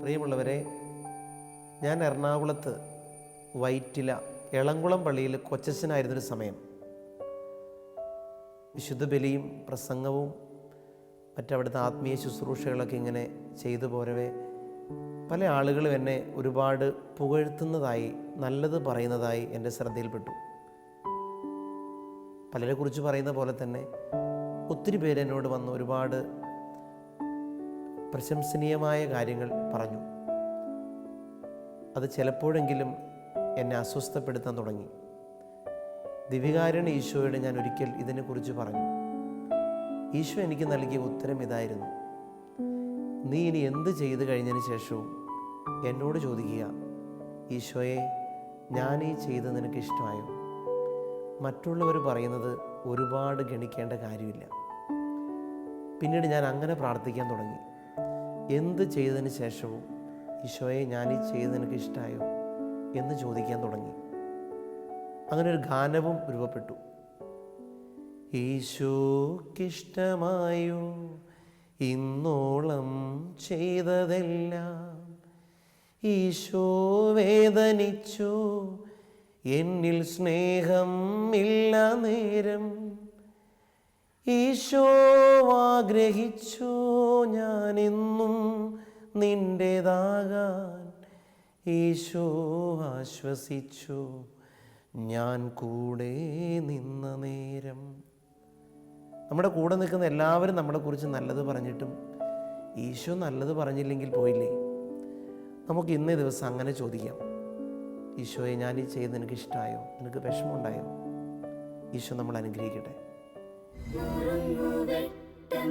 പ്രിയമുള്ളവരെ ഞാൻ എറണാകുളത്ത് വൈറ്റില എളംകുളം പള്ളിയിൽ കൊച്ചച്ഛനായിരുന്നൊരു സമയം. വിശുദ്ധ ബലിയും പ്രസംഗവും മറ്റവിടുത്തെ ആത്മീയ ശുശ്രൂഷകളൊക്കെ ഇങ്ങനെ ചെയ്തു പോരവേ പല ആളുകളും എന്നെ ഒരുപാട് പുകഴ്ത്തുന്നതായി നല്ലത് പറയുന്നതായി എന്റെ ശ്രദ്ധയിൽപ്പെട്ടു. പലരെക്കുറിച്ച് പറയുന്ന പോലെ തന്നെ ഒത്തിരി പേര് എന്നോട് വന്ന് ഒരുപാട് പ്രശംസനീയമായ കാര്യങ്ങൾ പറഞ്ഞു. അത് ചിലപ്പോഴെങ്കിലും എന്നെ അസ്വസ്ഥപ്പെടുത്താൻ തുടങ്ങി. ദിവികാരണ ഈശോയോട് ഞാൻ ഒരിക്കൽ ഇതിനെക്കുറിച്ച് പറഞ്ഞു. ഈശോ എനിക്ക് നൽകിയ ഉത്തരം ഇതായിരുന്നു. നീ ഇനി എന്ത് ചെയ്തു കഴിഞ്ഞതിന് ശേഷവും എന്നോട് ചോദിക്കുക ഈശോയെ ഞാൻ ഈ ചെയ്ത് നിനക്ക് ഇഷ്ടമായോ? മറ്റുള്ളവർ പറയുന്നത് ഒരുപാട് ഗണിക്കേണ്ട കാര്യമില്ല. പിന്നീട് ഞാൻ അങ്ങനെ പ്രാർത്ഥിക്കാൻ തുടങ്ങി. എന്ത് ചെയ്തതിന് ശേഷവും ഈശോയെ ഞാൻ ഈ ചെയ്ത് നിനക്ക് ഇഷ്ടമായോ എന്ന് ചോദിക്കാൻ തുടങ്ങി. അങ്ങനെ ഒരു ഗാനവും രൂപപ്പെട്ടു. ഈശോക്കിഷ്ടമായോ ഇന്നോളം ചെയ്തതെല്ലാം ഈശോ വേദനിച്ചു. എന്നിൽ സ്നേഹം ഇല്ല നേരം ഈശോ ഞാനിന്നും ഞാനെന്നും നിന്റെതാകാൻ ഈശോ ആശ്വസിച്ചു ഞാൻ കൂടെ നിന്ന നേരം. നമ്മുടെ കൂടെ നിൽക്കുന്ന എല്ലാവരും നമ്മളെ കുറിച്ച് നല്ലത് പറഞ്ഞിട്ടും ഈശോ നല്ലത് പറഞ്ഞില്ലെങ്കിൽ പോയില്ലേ? നമുക്ക് ഇന്നേ ദിവസം അങ്ങനെ ചോദിക്കാം. ഈശോയെ ഞാൻ ഈ ചെയ്ത് നിനക്ക് ഇഷ്ടമായോ നിനക്ക് വിഷമമുണ്ടായോ? ഈശോ നമ്മൾ അനുഗ്രഹിക്കട്ടെ. നുറുങ്ങുവെട്ടം